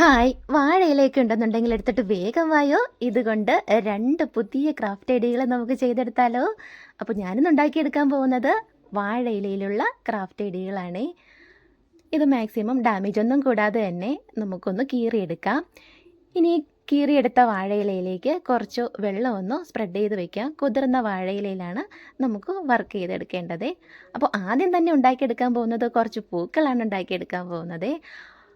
Hi വാഴയിലേക്ക് ഉണ്ടെന്നുണ്ടെങ്കിൽ എടുത്തിട്ട് വേഗം വായോ. ഇതുകൊണ്ട് രണ്ട് പുതിയ ക്രാഫ്റ്റ് ഐഡിയകൾ നമുക്ക് ചെയ്തെടുത്താലോ. അപ്പോൾ ഞാനിന്ന് ഉണ്ടാക്കിയെടുക്കാൻ പോകുന്നത് വാഴയിലയിലുള്ള ക്രാഫ്റ്റ് ഐഡിയകളാണ്. ഇത് മാക്സിമം ഡാമേജ് ഒന്നും കൂടാതെ തന്നെ നമുക്കൊന്ന് കീറിയെടുക്കാം. ഇനി കീറിയെടുത്ത വാഴയിലയിലേക്ക് കുറച്ച് വെള്ളം ഒന്ന് സ്പ്രെഡ് ചെയ്ത് വെക്കാം. കുതിർന്ന വാഴയിലയിലാണ് നമുക്ക് വർക്ക് ചെയ്തെടുക്കേണ്ടത്. അപ്പോൾ ആദ്യം തന്നെ ഉണ്ടാക്കിയെടുക്കാൻ പോകുന്നത് കുറച്ച് പൂക്കളാണ് ഉണ്ടാക്കിയെടുക്കാൻ പോകുന്നത്.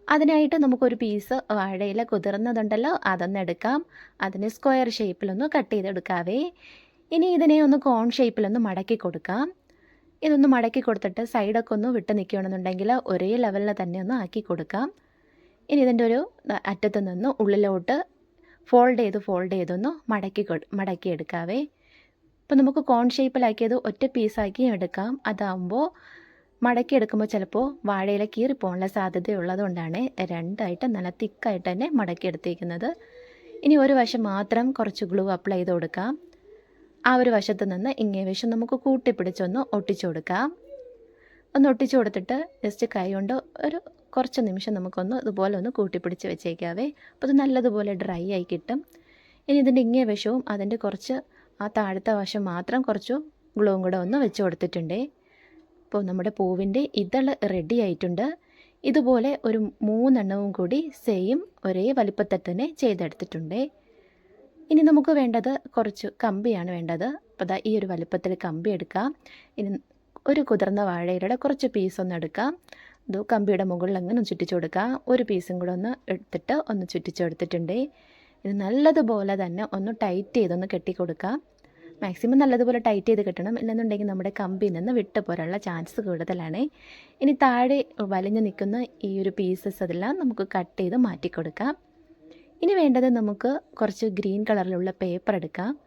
അതിനായിട്ട് നമുക്കൊരു പീസ് വാഴയില കുതിർന്നതുണ്ടല്ലോ അതൊന്ന് എടുക്കാം. അതിന് സ്ക്വയർ ഷേപ്പിലൊന്ന് കട്ട് ചെയ്തെടുക്കാവേ. ഇനി ഇതിനെ ഒന്ന് കോൺ ഷേപ്പിലൊന്ന് മടക്കി കൊടുക്കാം. ഇതൊന്ന് മടക്കി കൊടുത്തിട്ട് സൈഡൊക്കെ ഒന്ന് വിട്ട് നിൽക്കുകയാണെന്നുണ്ടെങ്കിൽ ഒരേ ലെവലിൽ തന്നെ ഒന്ന് ആക്കി കൊടുക്കാം. ഇനി ഇതിന്റെ ഒരു അറ്റത്ത് നിന്ന് ഉള്ളിലോട്ട് ഫോൾഡ് ചെയ്ത് ഫോൾഡ് ചെയ്തൊന്ന് മടക്കി മടക്കി എടുക്കാവേ. ഇപ്പം നമുക്ക് കോൺ ഷേപ്പിലാക്കിയത് ഒറ്റ പീസാക്കി എടുക്കാം. അതാവുമ്പോൾ മടക്കി എടുക്കുമ്പോൾ ചിലപ്പോൾ വാഴയില കീറിപ്പോകാനുള്ള സാധ്യതയുള്ളതുകൊണ്ടാണ് രണ്ടായിട്ട് നല്ല തിക്കായിട്ട് തന്നെ മടക്കി എടുത്തിരിക്കുന്നത് ഇനി ഒരു വശം മാത്രം കുറച്ച് ഗ്ലൂ അപ്ലൈ ചെയ്ത് കൊടുക്കാം. ആ ഒരു വശത്ത് നിന്ന് ഇങ്ങേ വശം നമുക്ക് കൂട്ടിപ്പിടിച്ചൊന്ന് ഒട്ടിച്ചു കൊടുക്കാം. ഒന്ന് ഒട്ടിച്ചു കൊടുത്തിട്ട് ജസ്റ്റ് കൈ കൊണ്ട് ഒരു കുറച്ച് നിമിഷം നമുക്കൊന്ന് ഇതുപോലെ ഒന്ന് കൂട്ടിപ്പിടിച്ച് വെച്ചേക്കാവേ. അപ്പോൾ ഇത് നല്ലതുപോലെ ഡ്രൈ ആയി കിട്ടും. ഇനി ഇതിന്റെ ഇങ്ങേ വശവും അതിന്റെ കുറച്ച് ആ താഴത്തെ വശം മാത്രം കുറച്ച് ഗ്ലൂവും കൂടെ ഒന്ന് വെച്ച് കൊടുത്തിട്ടുണ്ടേ. അപ്പോൾ നമ്മുടെ പൂവിന്റെ ഇതൾ റെഡി ആയിട്ടുണ്ട്. ഇതുപോലെ ഒരു മൂന്നെണ്ണവും കൂടി സെയിം ഒരേ വലിപ്പത്തിൽ തന്നെ ചെയ്തെടുത്തിട്ടുണ്ട്. ഇനി നമുക്ക് വേണ്ടത് കുറച്ച് കമ്പിയാണ് വേണ്ടത്. അപ്പോൾ ദാ ഈ ഒരു വലിപ്പത്തിൽ കമ്പി എടുക്കാം. ഇനി ഒരു കുതിർന്ന വാഴയിലയുടെ കുറച്ച് പീസ് ഒന്ന് എടുക്കാം. ഇത് കമ്പിയുടെ മുകളിൽ അങ്ങനെ ഒന്ന് ചുറ്റിച്ചു കൊടുക്കാം. ഒരു പീസും കൂടെ ഒന്ന് എടുത്തിട്ട് ഒന്ന് ചുറ്റിച്ചു കൊടുത്തിട്ടുണ്ട്. ഇത് നല്ലതുപോലെ തന്നെ ഒന്ന് ടൈറ്റ് ചെയ്തൊന്ന് കെട്ടിക്കൊടുക്കാം. മാക്സിമം നല്ലതുപോലെ ടൈറ്റ് ചെയ്ത് കിട്ടണം. ഇല്ലെന്നുണ്ടെങ്കിൽ നമ്മുടെ കമ്പിയിൽ നിന്ന് വിട്ട് പോരാനുള്ള ചാൻസ് കൂടുതലാണ്. ഇനി താഴെ വലിഞ്ഞു നിൽക്കുന്ന ഈ ഒരു പീസസ് അതെല്ലാം നമുക്ക് കട്ട് ചെയ്ത് മാറ്റി കൊടുക്കാം. ഇനി വേണ്ടത് നമുക്ക് കുറച്ച് ഗ്രീൻ കളറിലുള്ള പേപ്പർ എടുക്കാം.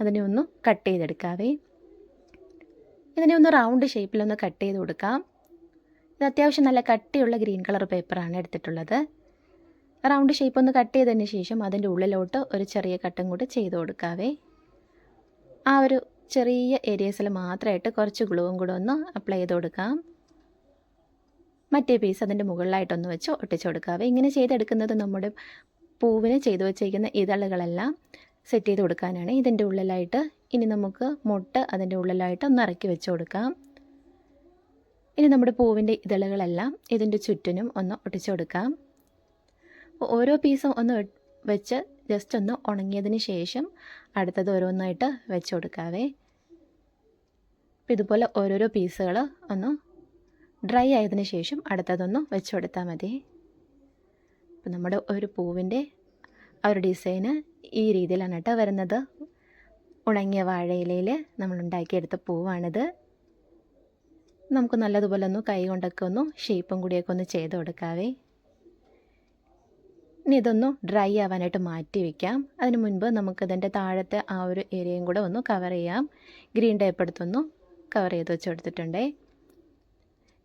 അതിനെ ഒന്ന് കട്ട് ചെയ്തെടുക്കാവേ. ഇതിനെ ഒന്ന് റൗണ്ട് ഷേപ്പിലൊന്ന് കട്ട് ചെയ്ത് കൊടുക്കാം. ഇത് അത്യാവശ്യം നല്ല കട്ടിയുള്ള ഗ്രീൻ കളർ പേപ്പറാണ് എടുത്തിട്ടുള്ളത്. റൗണ്ട് ഷേപ്പ് ഒന്ന് കട്ട് ചെയ്തതിന് ശേഷം അതിന്റെ ഉള്ളിലോട്ട് ഒരു ചെറിയ കട്ടും കൂടി ചെയ്ത് കൊടുക്കാവേ. ആ ഒരു ചെറിയ ഏരിയസിൽ മാത്രമായിട്ട് കുറച്ച് ഗ്ലൂവും കൂടെ ഒന്ന് അപ്ലൈ ചെയ്ത് കൊടുക്കാം. മറ്റേ പീസ് അതിന്റെ മുകളിലായിട്ടൊന്ന് വെച്ച് ഒട്ടിച്ചു കൊടുക്കാവേ ഇങ്ങനെ ചെയ്തെടുക്കുന്നത് നമ്മുടെ പൂവിന് ചെയ്തു വച്ചേക്കുന്ന ഇതളുകളെല്ലാം സെറ്റ് ചെയ്ത് കൊടുക്കാനാണ്. ഇതിന്റെ ഉള്ളിലായിട്ട് ഇനി നമുക്ക് മുട്ട് അതിന്റെ ഉള്ളിലായിട്ട് ഒന്ന് ഇറക്കി വെച്ച് കൊടുക്കാം. ഇനി നമ്മുടെ പൂവിന്റെ ഇതളുകളെല്ലാം ഇതിന്റെ ചുറ്റിനും ഒന്ന് ഒട്ടിച്ചു കൊടുക്കാം. ഓരോ പീസും ഒന്ന് വെച്ച് ജസ്റ്റ് ഒന്ന് ഉണങ്ങിയതിന് ശേഷം അടുത്തത് ഓരോന്നായിട്ട് വെച്ച് കൊടുക്കാവേ. ഇതുപോലെ ഓരോരോ പീസുകൾ ഒന്ന് ഡ്രൈ ആയതിനു ശേഷം അടുത്തതൊന്ന് വെച്ച് കൊടുത്താൽ മതി. അപ്പം നമ്മുടെ ഒരു പൂവിന്റെ ആ ഒരു ഡിസൈന് ഈ രീതിയിലാണ് കേട്ടോ വരുന്നത്. ഉണങ്ങിയ വാഴയിലയിൽ നമ്മൾ ഉണ്ടാക്കിയെടുത്ത പൂവാണിത്. നമുക്ക് നല്ലതുപോലെ ഒന്ന് കൈ കൊണ്ടൊക്കെ ഒന്ന് ഷേപ്പും കൂടിയൊക്കെ ഒന്ന് ചെയ്ത് കൊടുക്കാവേ. ഇനി ഇതൊന്ന് ഡ്രൈ ആവാനായിട്ട് മാറ്റി വയ്ക്കാം അതിന് മുൻപ് നമുക്കിതിന്റെ താഴത്തെ ആ ഒരു ഏരിയയും കൂടെ ഒന്ന് കവർ ചെയ്യാം. ഗ്രീൻ ടേപ്പ് എടുത്തൊന്ന് കവർ ചെയ്ത് വെച്ച് കൊടുത്തിട്ടുണ്ടേ.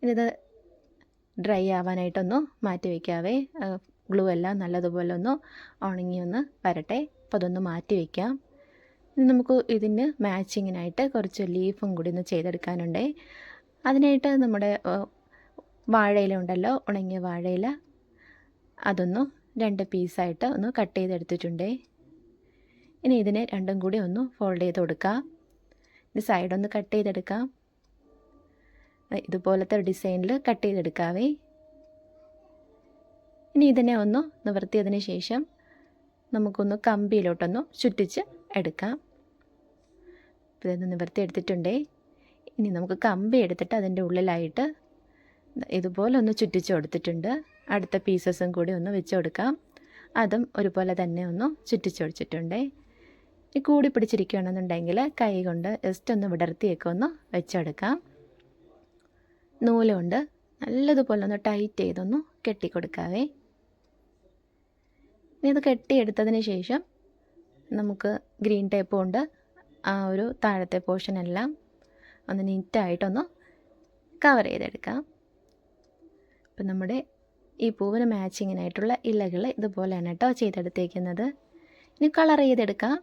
ഇനി ഇത് ഡ്രൈ ആവാനായിട്ടൊന്ന് മാറ്റി വയ്ക്കാവേ ഗ്ലൂ എല്ലാം നല്ലതുപോലെ ഒന്ന് ഉണങ്ങി ഒന്ന് വരട്ടെ. അപ്പോൾ അതൊന്ന് മാറ്റി വയ്ക്കാം ഇനി നമുക്ക് ഇതിന് മാച്ചിങ്ങിനായിട്ട് കുറച്ച് ലീഫും കൂടി ഒന്ന് ചെയ്തെടുക്കാനുണ്ടേ. അതിനായിട്ട് നമ്മുടെ വാഴയില ഉണ്ടല്ലോ. ഉണങ്ങിയ വാഴയില. അതൊന്ന് രണ്ട് പീസായിട്ട് ഒന്ന് കട്ട് ചെയ്തെടുത്തിട്ടുണ്ട്. ഇനി ഇതിനെ രണ്ടും കൂടി ഒന്ന് ഫോൾഡ് ചെയ്ത് കൊടുക്കാം. ഇനി സൈഡൊന്ന് കട്ട് ചെയ്തെടുക്കാം. ഇതുപോലത്തെ ഡിസൈനിൽ കട്ട് ചെയ്തെടുക്കാവേ. ഇനി ഇതിനെ ഒന്ന് നിവർത്തിയതിന് ശേഷം നമുക്കൊന്ന് കമ്പിയിലോട്ടൊന്ന് ചുറ്റിച്ച് എടുക്കാം. ഇതൊന്ന് നിവർത്തി എടുത്തിട്ടുണ്ടേ ഇനി നമുക്ക് കമ്പി എടുത്തിട്ട് അതിന്റെ ഉള്ളിലായിട്ട് ഇതുപോലെ ഒന്ന് ചുറ്റിച്ച് കൊടുത്തിട്ടുണ്ട്. അടുത്ത പീസസും കൂടി ഒന്ന് വെച്ച് കൊടുക്കാം. അതും ഒരുപോലെ തന്നെ ഒന്ന് ചുറ്റിച്ചൊടിച്ചിട്ടുണ്ടേ ഈ കൂടി പിടിച്ചിരിക്കുകയാണെന്നുണ്ടെങ്കിൽ കൈ കൊണ്ട് ജസ്റ്റ് ഒന്ന് വിടർത്തിയൊക്കെ ഒന്ന് വെച്ചെടുക്കാം നൂലുകൊണ്ട് നല്ലതുപോലെ ഒന്ന് ടൈറ്റ് ചെയ്തൊന്ന് കെട്ടിക്കൊടുക്കാവേ ഇനി ഇത് കെട്ടിയെടുത്തതിന് ശേഷം നമുക്ക് ഗ്രീൻ ടേപ്പ് കൊണ്ട് ആ ഒരു താഴത്തെ പോർഷൻ എല്ലാം ഒന്ന് നീറ്റായിട്ടൊന്ന് കവർ ചെയ്തെടുക്കാം. അപ്പം നമ്മുടെ ഈ പൂവിന് മാച്ചിങ്ങിനായിട്ടുള്ള ഇലകൾ ഇതുപോലെയാണ് കേട്ടോ ചെയ്തെടുത്തേക്കുന്നത്. ഇനി കളർ ചെയ്തെടുക്കാം.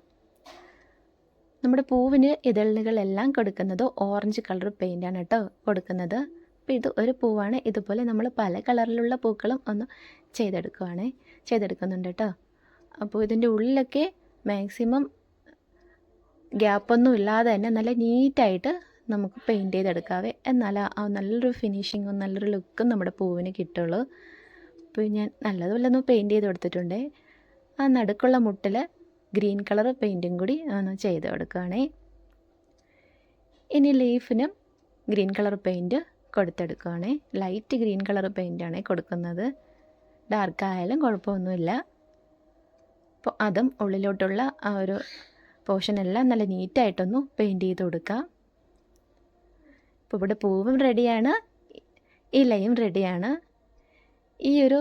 നമ്മുടെ പൂവിന് ഇതളുകളെല്ലാം കൊടുക്കുന്നത് ഓറഞ്ച് കളർ പെയിന്റാണ് കേട്ടോ കൊടുക്കുന്നത്. അപ്പോൾ ഇത് ഒരു പൂവാണ്. ഇതുപോലെ നമ്മൾ പല കളറിലുള്ള പൂക്കളും ഒന്ന് ചെയ്തെടുക്കുവാണേ. ചെയ്തെടുക്കുന്നുണ്ട് കേട്ടോ. അപ്പോൾ ഇതിന്റെ ഉള്ളിലൊക്കെ മാക്സിമം ഗ്യാപ്പൊന്നും ഇല്ലാതെ തന്നെ നല്ല നീറ്റായിട്ട് നമുക്ക് പെയിന്റ് ചെയ്തെടുക്കാവേ. എന്നാൽ ആ നല്ലൊരു ഫിനിഷിങ്ങും നല്ലൊരു ലുക്കും നമ്മുടെ പൂവിന് കിട്ടുള്ളൂ. അപ്പോൾ ഞാൻ നല്ലതുപോലെ ഒന്ന് പെയിന്റ് ചെയ്ത് കൊടുത്തിട്ടുണ്ട്. ആ നടുക്കുള്ള മുട്ടിൽ ഗ്രീൻ കളർ പെയിന്റും കൂടി ഒന്ന് ചെയ്ത് കൊടുക്കുകയാണേ. ഇനി ലീഫിനും ഗ്രീൻ കളർ പെയിന്റ് കൊടുത്തെടുക്കുകയാണേ. ലൈറ്റ് ഗ്രീൻ കളർ പെയിന്റാണ് കൊടുക്കുന്നത്. ഡാർക്ക് ആയാലും കുഴപ്പമൊന്നുമില്ല. അപ്പോൾ അതും ഉള്ളിലോട്ടുള്ള ആ ഒരു പോർഷനെല്ലാം നല്ല നീറ്റായിട്ടൊന്ന് പെയിന്റ് ചെയ്ത് കൊടുക്കാം. അപ്പോൾ ഇവിടെ പൂവും റെഡിയാണ് ഇലയും റെഡിയാണ് ഈ ഒരു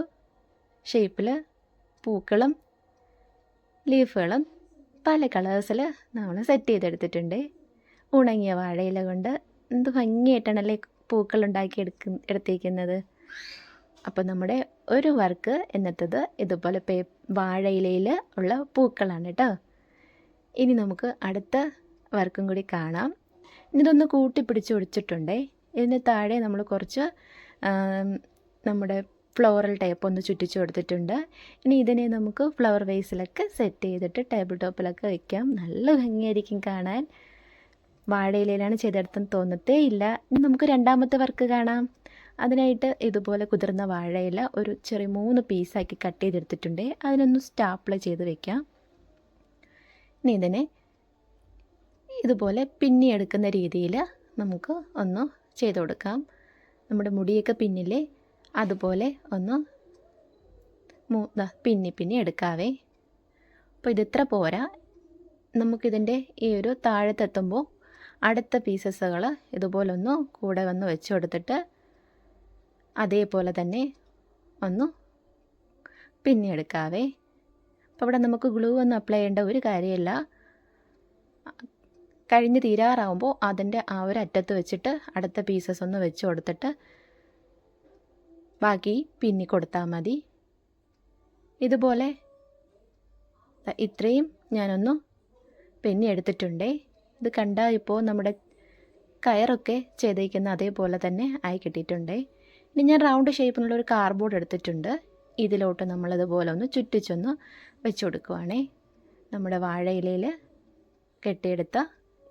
ഷേപ്പിൽ പൂക്കളും ലീഫുകളും പല കളേഴ്സിൽ നമ്മൾ സെറ്റ് ചെയ്തെടുത്തിട്ടുണ്ട്. ഉണങ്ങിയ വാഴയില കൊണ്ട് എന്ത് ഭംഗിയായിട്ടാണല്ലേ പൂക്കൾ ഉണ്ടാക്കി എടുക്ക എടുത്തേക്കുന്നത്. അപ്പോൾ നമ്മുടെ ഒരു വർക്ക് എന്നത്തത് ഇതുപോലെ പേ വാഴയിലയിൽ ഉള്ള പൂക്കളാണ് കേട്ടോ. ഇനി നമുക്ക് അടുത്ത വർക്കും കൂടി കാണാം. ഇതൊന്ന് കൂട്ടിപ്പിടിച്ച് ഒടിച്ചിട്ടുണ്ടേ. ഇതിന് താഴെ നമ്മൾ കുറച്ച് നമ്മുടെ ഫ്ലോറൽ ടേപ്പ് ഒന്ന് ചുറ്റിച്ചു കൊടുത്തിട്ടുണ്ട്. ഇനി ഇതിനെ നമുക്ക് ഫ്ലവർ വേസിലൊക്കെ സെറ്റ് ചെയ്തിട്ട് ടേബിൾ ടോപ്പിലൊക്കെ വെക്കാം. നല്ല ഭംഗിയായിരിക്കും കാണാൻ. വാഴയിലയിലാണ് ചെയ്തെടുത്തെന്ന് തോന്നത്തേ ഇല്ല. ഇനി നമുക്ക് രണ്ടാമത്തെ വർക്ക് കാണാം. അതിനായിട്ട് ഇതുപോലെ കുതിർന്ന വാഴയില ഒരു ചെറിയ മൂന്ന് പീസാക്കി കട്ട് ചെയ്തെടുത്തിട്ടുണ്ട്. അതിനൊന്ന് സ്റ്റാപ്പിൾ ചെയ്ത് വെക്കാം. ഇനി ഇതിനെ ഇതുപോലെ പിന്നിയെടുക്കുന്ന രീതിയിൽ നമുക്ക് ഒന്ന് ചെയ്ത് കൊടുക്കാം. നമ്മുടെ മുടിയൊക്കെ പിന്നിലെ അതുപോലെ ഒന്ന് മൂ പിന്നി പിന്നി എടുക്കാവേ. അപ്പോൾ ഇതിത്ര പോരാ. നമുക്കിതിന്റെ ഈ ഒരു താഴത്തെത്തുമ്പോൾ അടുത്ത പീസസുകൾ ഇതുപോലെ ഒന്ന് കൂടെ വന്ന് വെച്ച് കൊടുത്തിട്ട് അതേപോലെ തന്നെ ഒന്ന് പിന്നെ എടുക്കാവേ. അപ്പോൾ ഇവിടെ നമുക്ക് ഗ്ലൂ ഒന്നും അപ്ലൈ ചെയ്യേണ്ട ഒരു കാര്യമില്ല. കഴിഞ്ഞ് തീരാറാവുമ്പോൾ അതിന്റെ ആ ഒരു അറ്റത്ത് വെച്ചിട്ട് അടുത്ത പീസസ് ഒന്ന് വെച്ച് കൊടുത്തിട്ട് ബാക്കി പിന്നി കൊടുത്താൽ മതി. ഇതുപോലെ. ഇത്രയും ഞാനൊന്ന് പിന്നി എടുത്തിട്ടുണ്ടേ. ഇത് കണ്ടാൽ ഇപ്പോൾ നമ്മുടെ കയറൊക്കെ ചെയ്തേക്കുന്ന അതേപോലെ തന്നെ ആയി കിട്ടിയിട്ടുണ്ടേ. ഇനി ഞാൻ റൗണ്ട് ഷേപ്പിനുള്ള ഒരു കാർഡ്ബോർഡ് എടുത്തിട്ടുണ്ട്. ഇതിലോട്ട് നമ്മളിതുപോലെ ഒന്ന് ചുറ്റിച്ചൊന്ന് വെച്ച് കൊടുക്കുവാണേ. നമ്മുടെ വാഴയിലയിൽ കെട്ടിയെടുത്ത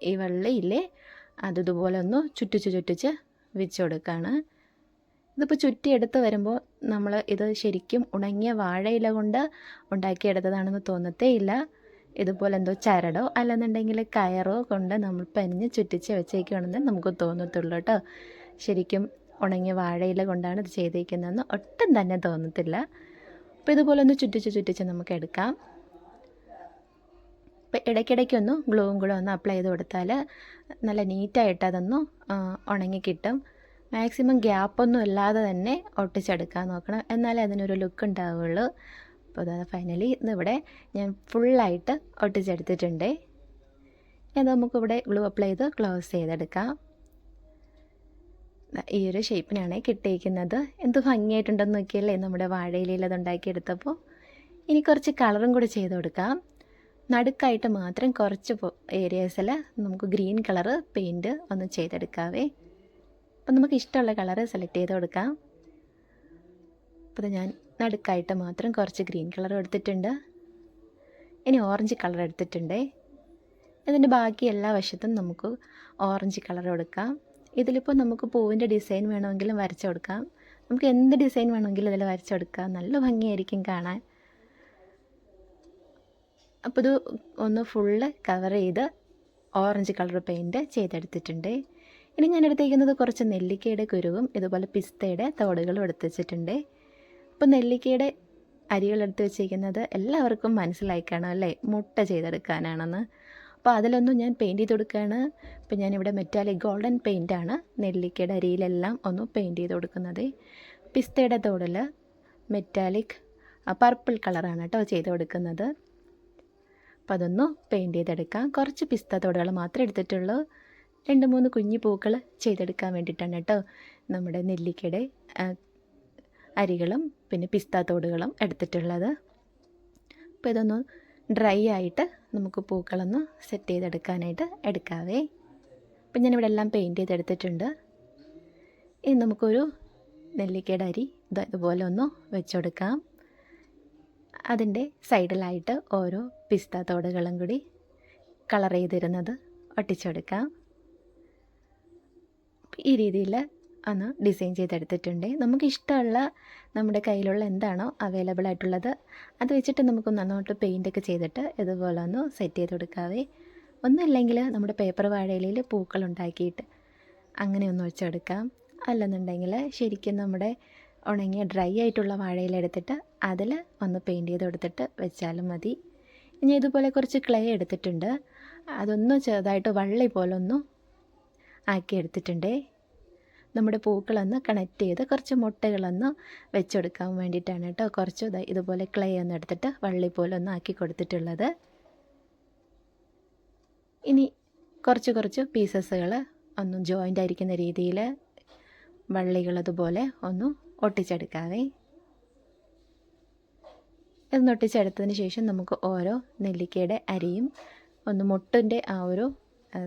ഈ വെള്ളയില്ലേ അതിതുപോലെ ഒന്ന് ചുറ്റിച്ച് ചുറ്റിച്ച് വെച്ച് കൊടുക്കുകയാണ് ഇതിപ്പോൾ ചുറ്റിയെടുത്ത് വരുമ്പോൾ നമ്മൾ ഇത് ശരിക്കും ഉണങ്ങിയ വാഴയില കൊണ്ട് ഉണ്ടാക്കിയെടുത്തതാണെന്ന് തോന്നത്തേ ഇല്ല ഇതുപോലെ എന്തോ ചരടോ അല്ലെന്നുണ്ടെങ്കിൽ കയറോ കൊണ്ട് നമ്മൾ പനിഞ്ഞ് ചുറ്റിച്ച് വെച്ചേക്കുകയാണെന്ന് നമുക്ക് തോന്നത്തുള്ളൂ കേട്ടോ. ശരിക്കും ഉണങ്ങിയ വാഴയില കൊണ്ടാണ് ഇത് ചെയ്തേക്കുന്നതെന്ന് ഒട്ടും തന്നെ തോന്നത്തില്ല. അപ്പോൾ ഇതുപോലെ ഒന്ന് ചുറ്റിച്ച് ചുറ്റിച്ച് നമുക്ക് എടുക്കാം. അപ്പോൾ ഇടയ്ക്കിടയ്ക്കൊന്ന് ഗ്ലൂവും കൂടെ ഒന്ന് അപ്ലൈ ചെയ്ത് കൊടുത്താൽ നല്ല നീറ്റായിട്ട് അതൊന്ന് ഉണങ്ങി കിട്ടും. മാക്സിമം ഗ്യാപ്പൊന്നും ഇല്ലാതെ തന്നെ ഒട്ടിച്ചെടുക്കാൻ നോക്കണം. എന്നാലേ അതിനൊരു ലുക്ക് ഉണ്ടാവുള്ളൂ. അപ്പോൾ അതായത് ഫൈനലി ഇന്നിവിടെ ഞാൻ ഫുള്ളായിട്ട് ഒട്ടിച്ചെടുത്തിട്ടുണ്ട്. അത് നമുക്കിവിടെ ഗ്ലൂ അപ്ലൈ ചെയ്ത് ക്ലോസ് ചെയ്തെടുക്കാം. ഈ ഒരു ഷേപ്പിനാണ് കിട്ടിയിരിക്കുന്നത്. എന്ത് ഭംഗിയായിട്ടുണ്ടെന്ന് നോക്കിയല്ലേ നമ്മുടെ വാഴയിലയിൽ അത് ഉണ്ടാക്കിയെടുത്തപ്പോൾ. ഇനി കുറച്ച് കളറും കൂടി ചെയ്ത് കൊടുക്കാം. നടുക്കായിട്ട് മാത്രം കുറച്ച് ഏരിയാസിൽ നമുക്ക് ഗ്രീൻ കളറ് പെയിന്റ് ഒന്ന് ചെയ്തെടുക്കാവേ. അപ്പം നമുക്ക് ഇഷ്ടമുള്ള കളറ് സെലക്ട് ചെയ്ത് കൊടുക്കാം. അപ്പോൾ ഞാൻ നടുക്കായിട്ട് മാത്രം കുറച്ച് ഗ്രീൻ കളർ എടുത്തിട്ടുണ്ട്. ഇനി ഓറഞ്ച് കളർ എടുത്തിട്ടുണ്ട്. ഇതിന്റെ ബാക്കി എല്ലാ വശത്തും നമുക്ക് ഓറഞ്ച് കളർ കൊടുക്കാം. ഇതിലിപ്പോൾ നമുക്ക് പൂവിന്റെ ഡിസൈൻ വേണമെങ്കിലും വരച്ചു കൊടുക്കാം. നമുക്ക് എന്ത് ഡിസൈൻ വേണമെങ്കിലും ഇതിൽ വരച്ചു കൊടുക്കാം. നല്ല ഭംഗിയായിരിക്കും കാണാൻ. അപ്പോൾ ഇത് ഒന്ന് ഫുള്ള് കവർ ചെയ്ത് ഓറഞ്ച് കളർ പെയിന്റ് ചെയ്തെടുത്തിട്ടുണ്ട്. ഇനി ഞാൻ എടുത്തേക്കുന്നത് കുറച്ച് നെല്ലിക്കയുടെ കുരുവും ഇതുപോലെ പിസ്തയുടെ തോടുകളും എടുത്ത് വെച്ചിട്ടുണ്ട് അപ്പോൾ നെല്ലിക്കയുടെ അരികൾ എടുത്ത് വെച്ചിരിക്കുന്നത് എല്ലാവർക്കും മനസ്സിലായി കാണും അല്ലേ? മുട്ട ചെയ്തെടുക്കാനാണെന്ന്. അപ്പോൾ അതിലൊന്നും ഞാൻ പെയിന്റ് ചെയ്ത് കൊടുക്കുകയാണ് ഇപ്പോൾ ഞാനിവിടെ മെറ്റാലിക് ഗോൾഡൻ പെയിന്റാണ് നെല്ലിക്കയുടെ അരിയിലെല്ലാം ഒന്ന് പെയിന്റ് ചെയ്ത് കൊടുക്കുന്നത് പിസ്തയുടെ തോടിൽ മെറ്റാലിക് പർപ്പിൾ കളറാണ് കേട്ടോ ചെയ്ത് കൊടുക്കുന്നത് അപ്പോൾ അതൊന്ന് പെയിന്റ് ചെയ്തെടുക്കാം. കുറച്ച് പിസ്ത തോടുകൾ മാത്രമേ എടുത്തിട്ടുള്ളൂ. രണ്ട് മൂന്ന് കുഞ്ഞു പൂക്കൾ ചെയ്തെടുക്കാൻ വേണ്ടിയിട്ടാണ് കേട്ടോ. നമ്മുടെ നെല്ലിക്കയുടെ അരികളും പിന്നെ പിസ്ത തോടുകളും എടുത്തിട്ടുള്ളത്. അപ്പോൾ ഇതൊന്ന് ഡ്രൈ ആയിട്ട് നമുക്ക് പൂക്കളൊന്ന് സെറ്റ് ചെയ്തെടുക്കാനായിട്ട് എടുക്കാവേ. അപ്പം ഞാനിവിടെ എല്ലാം പെയിന്റ് ചെയ്തെടുത്തിട്ടുണ്ട്. ഇനി നമുക്കൊരു നെല്ലിക്കയുടെ അരി ഇത് ഇതുപോലെ ഒന്ന് വെച്ചെടുക്കാം. അതിന്റെ സൈഡിലായിട്ട് ഓരോ പിസ്ത തോടുകളും കൂടി കളർ ചെയ്തിരുന്നത് ഒട്ടിച്ചെടുക്കാം. ഈ രീതിയിൽ ഒന്ന് ഡിസൈൻ ചെയ്തെടുത്തിട്ടുണ്ട്. നമുക്ക് ഇഷ്ടമുള്ള നമ്മുടെ കയ്യിലുള്ള എന്താണോ അവൈലബിൾ ആയിട്ടുള്ളത് അത് വെച്ചിട്ട് നമുക്ക് നന്നോട്ട് പെയിന്റൊക്കെ ചെയ്തിട്ട് ഇതുപോലെ ഒന്ന് സെറ്റ് ചെയ്ത് കൊടുക്കാവേ. ഒന്നുമില്ലെങ്കിൽ നമ്മുടെ പേപ്പർ വാഴയിലയിൽ പൂക്കൾ ഉണ്ടാക്കിയിട്ട് അങ്ങനെ ഒന്ന് വെച്ചെടുക്കാം അല്ലെന്നുണ്ടെങ്കിൽ ശരിക്കും നമ്മുടെ ഉണങ്ങിയ ഡ്രൈ ആയിട്ടുള്ള വാഴയില എടുത്തിട്ട് അതിൽ ഒന്ന് പെയിന്റ് ചെയ്ത് കൊടുത്തിട്ട് വെച്ചാലും മതി. ഇനി ഇതുപോലെ കുറച്ച് ക്ലേ എടുത്തിട്ടുണ്ട്. അതൊന്ന് ചെറുതായിട്ട് വള്ളി പോലെ ഒന്ന് ആക്കി എടുത്തിട്ടുണ്ടേ നമ്മുടെ പൂക്കളൊന്ന് കണക്ട് ചെയ്ത് കുറച്ച് മുട്ടകളൊന്ന് വെച്ചെടുക്കാൻ വേണ്ടിയിട്ടാണ് കേട്ടോ കുറച്ച് ഇതുപോലെ ക്ലേ ഒന്ന് എടുത്തിട്ട് വള്ളി പോലെ ഒന്ന് ആക്കി കൊടുത്തിട്ടുള്ളത്. ഇനി കുറച്ച് കുറച്ച് പീസസുകൾ ഒന്ന് ജോയിന്റ് ആയിരിക്കുന്ന രീതിയിൽ വള്ളികൾ അതുപോലെ ഒന്ന് ഒട്ടിച്ചെടുക്കാവേ. ഇതൊന്ന് ഒട്ടിച്ചെടുത്തതിന് ശേഷം നമുക്ക് ഓരോ നെല്ലിക്കയുടെ അരിയും ഒന്ന് മുട്ടിന്റെ ആ ഒരു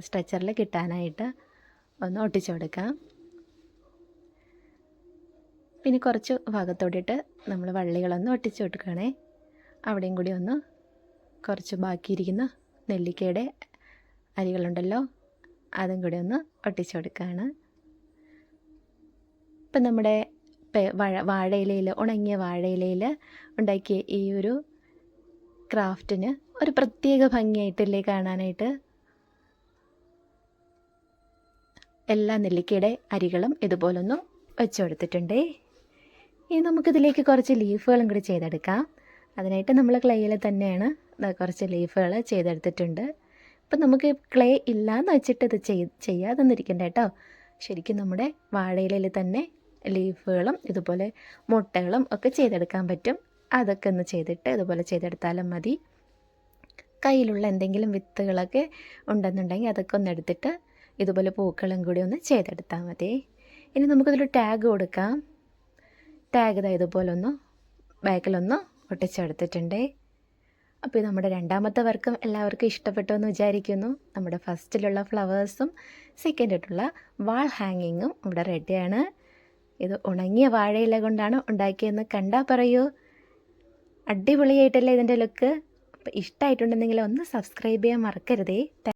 സ്ട്രെച്ചറിൽ കിട്ടാനായിട്ട് ഒന്ന് ഒട്ടിച്ചു കൊടുക്കാം. പിന്നെ കുറച്ച് ഭാഗത്തോടിട്ട് നമ്മൾ വള്ളികളൊന്ന് ഒട്ടിച്ചു കൊടുക്കുകയാണേ. അവിടെയും കൂടി ഒന്ന് കുറച്ച് ബാക്കിയിരിക്കുന്ന നെല്ലിക്കയുടെ അരികളുണ്ടല്ലോ അതും കൂടി ഒന്ന് ഒട്ടിച്ചു കൊടുക്കുകയാണ്. ഇപ്പം നമ്മുടെ വാഴ വാഴയിലയിൽ ഉണങ്ങിയ വാഴയിലയിൽ ഉണ്ടാക്കിയ ഈ ഒരു ക്രാഫ്റ്റിന് ഒരു പ്രത്യേക ഭംഗിയായിട്ടല്ലേ കാണാനായിട്ട്. എല്ലാ നെല്ലിക്കയുടെ അരികളും ഇതുപോലൊന്നും വെച്ച് കൊടുത്തിട്ടുണ്ട് ഇനി നമുക്കിതിലേക്ക് കുറച്ച് ലീഫുകളും കൂടി ചെയ്തെടുക്കാം. അതിനായിട്ട് നമ്മൾ ക്ലേയിൽ തന്നെയാണ് കുറച്ച് ലീഫുകൾ ചെയ്തെടുത്തിട്ടുണ്ട്. ഇപ്പം നമുക്ക് ക്ലേ ഇല്ലയെന്ന് വെച്ചിട്ട് ഇത് ചെയ് ചെയ്യാതെന്നിരിക്കണ്ട കേട്ടോ. ശരിക്കും നമ്മുടെ വാഴയിലയിൽ തന്നെ ലീഫുകളും ഇതുപോലെ മുട്ടകളും ഒക്കെ ചെയ്തെടുക്കാൻ പറ്റും. അതൊക്കെ ഒന്ന് ചെയ്തിട്ട് ഇതുപോലെ ചെയ്തെടുത്താലും മതി. കയ്യിലുള്ള എന്തെങ്കിലും വിത്തുകളൊക്കെ ഉണ്ടെന്നുണ്ടെങ്കിൽ അതൊക്കെ ഒന്ന് എടുത്തിട്ട് ഇതുപോലെ പൂക്കളും കൂടി ഒന്ന് ചെയ്തെടുത്താൽ മതി. ഇനി നമുക്കിതിൽ ടാഗ് കൊടുക്കാം. ടാഗ് ഇതാ ഇതുപോലെ ഒന്ന് ബാക്കിലൊന്ന് ഒട്ടിച്ചെടുത്തിട്ടുണ്ട്. അപ്പോൾ നമ്മുടെ രണ്ടാമത്തെ വർക്കും എല്ലാവർക്കും ഇഷ്ടപ്പെട്ടു എന്ന് വിചാരിക്കുന്നു. നമ്മുടെ ഫസ്റ്റിലുള്ള ഫ്ലവേഴ്സും സെക്കൻഡായിട്ടുള്ള വാൾ ഹാങ്ങിങ്ങും ഇവിടെ റെഡിയാണ് ഇത് ഉണങ്ങിയ വാഴയില കൊണ്ടാണ് ഉണ്ടാക്കിയതെന്ന് കണ്ടാൽ പറയൂ. അടിപൊളിയായിട്ടല്ലേ ഇതിന്റെ ലുക്ക് അപ്പോൾ ഇഷ്ടമായിട്ടുണ്ടെങ്കിൽ ഒന്ന് സബ്സ്ക്രൈബ് ചെയ്യാൻ മറക്കരുതേ.